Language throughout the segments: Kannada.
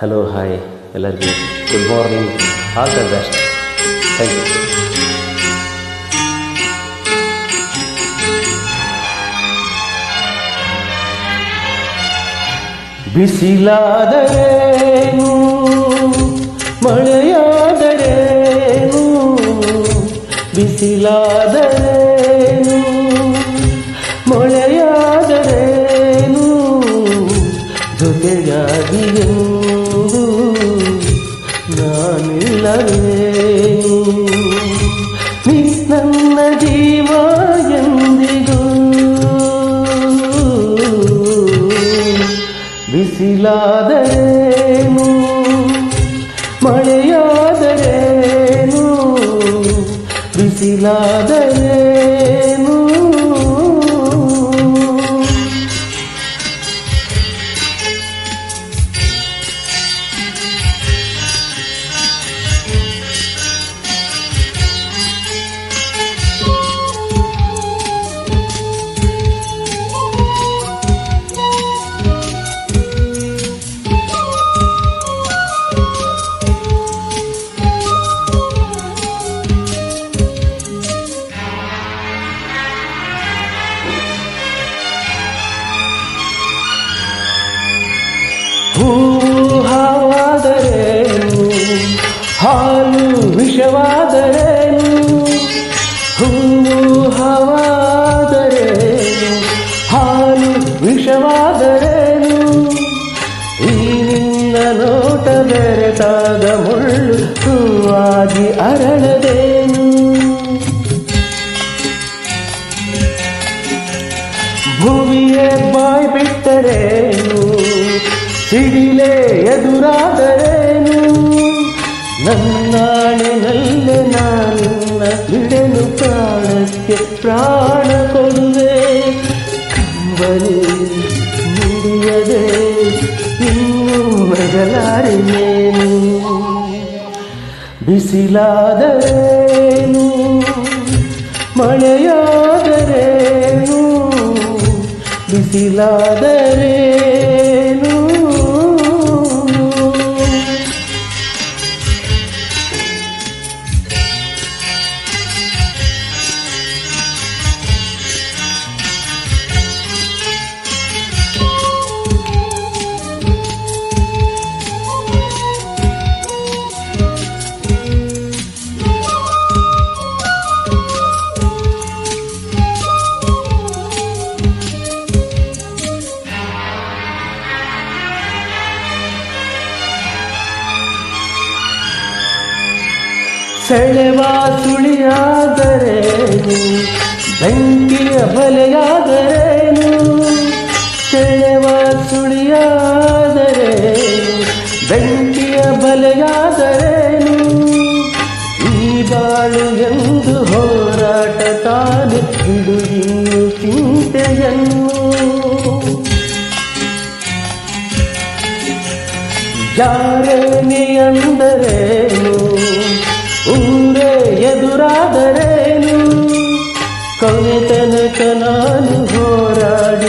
ಹಲೋ ಹಾಯ್ ಎಲ್ಲರಿಗೂ good morning all the best thank you ಬಿಸಿಲಾದರೇನು ಮಳೆಯಾದರೇನು ಬಿಸಿಲಾದರೇನು ನನ್ನ ಜೀವ ಎಂದಿಗೂ. ಬಿಸಿಲಾದರೇನು? ಮಳೆಯಾದರೇನು? ಬಿಸಿಲಾದರೇನು ಹಾಲು ವಿಷವಾದರೇನು? ಹೂವು ಹವಾದರೇನು? ಹಾಲು ವಿಷವಾದರೇನು? ಈ ನೋಟ ಬೆರೆತಾದ ಮುಳ್ಳು ಹೂವಾಗಿ ಅರಳದೇನು? ಭೂಮಿಯೇ ಬಾಯ್ ಬಿಟ್ಟರೇನು ಸಿಡಿಲೆ ಎದುರಾದರೇನು? ಬಿಡಲು ಪ್ರಾಣಕ್ಕೆ ಪ್ರಾಣ ಕೊಡುವೆ. ಕಂಬನಿ ಮುಡಿಯದೆ ಇನ್ನೂ ಮಗಲಾರಿನೇನು ಬಿಸಿಲಾದರೇನು? ಮಳೆಯಾದರೇನು? ಬಿಸಿಲಾದರೇನು ಸೆಳೆವ ಸುಳಿಯಾದರೇನು ಬೆಂಕಿಯ ಬಲೆಯಾದರೇನು ಸೆಳೆವ ಸುಳಿಯಾದರೇನು ಬೆಂಕಿಯ ಬಲೆಯಾದರೇನು ಈ ಬಾಳು ಎಂದು ಹೋರಾಟ ತಾನು ಇನ್ನು ಚಿಂತೆಯನ್ನು. ಯಾರೇನಿ ಅಂದರೇನು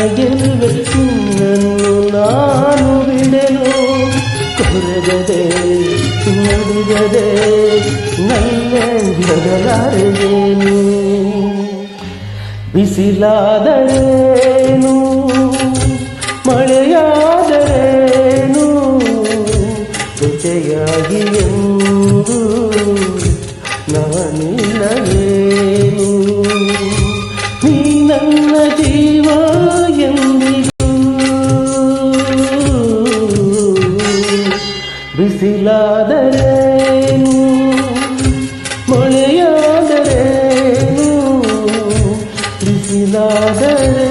ಗೆಲ್ಲುವೆ ನಿನ್ನನ್ನು ನಾನು ಬಿಡೆನು. ಕೊರಗದೆ ನಡುಗದೆ ನನ್ನ ಬದಲಾರದೇನು? ಬಿಸಿಲಾದರೇನು? ಮಳೆಯಾದರೇನು? ಜೊತೆಯಾಗಿ ಬಿಸಿಲಾದರೇನು? ಮಳೆಯಾದರೇನು? ಬಿಸಿಲಾದರೇನು